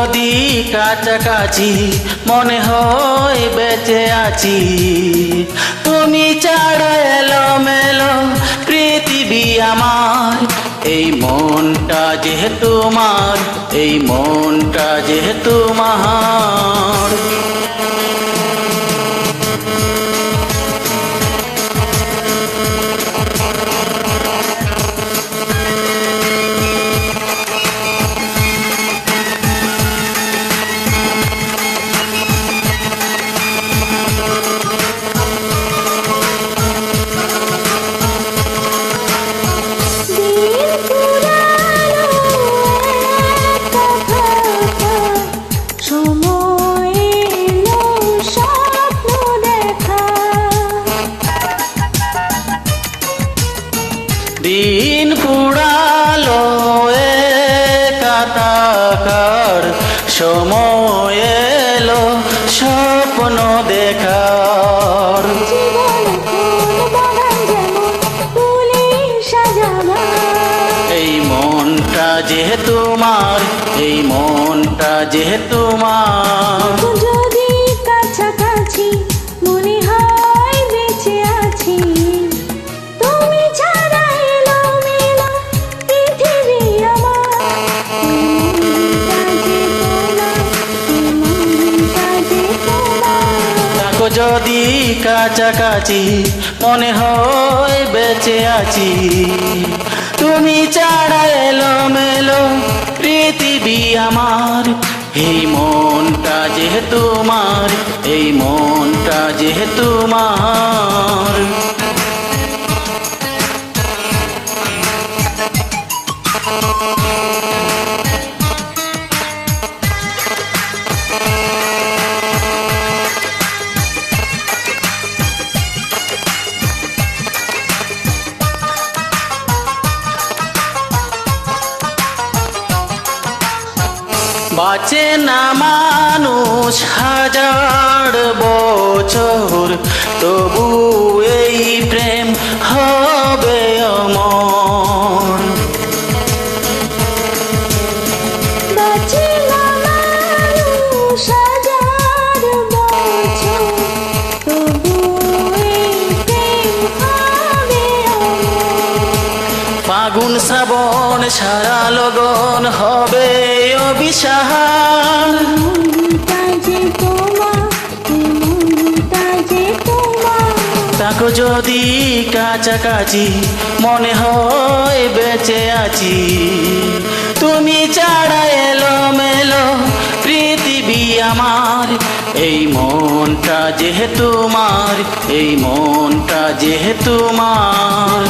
যদি কাছাকাছি মনে হয় বেঁচে আছি, তুমি ছাড়া এলো মেলো পৃথিবী আমার। এই মনটা যে তোমার এই মনটা যে তোমার সময় এলো স্বপ্ন দেখার। এই মনটা যে তোমার এই মনটা যে তোমার যদি কাছাকাছি মনে হয় বেঁচে আছি। তুমি ছাড়া এলো মেলো পৃথিবী আমার। এই মনটা যে তোমার, এই মনটা যেহেতু তোমার। বাঁচে না মানুষ হাজার বছর তবু এই ফাগুন শ্রাবণ সারা লগন হবে অবিশাল। তাকে যদি কাছাকাছি মনে হয় বেঁচে আছি। তুমি ছাড়া এলো মেলো পৃথিবী আমার। এই মনটা যে তোমার এই মনটা যেহেতু যদি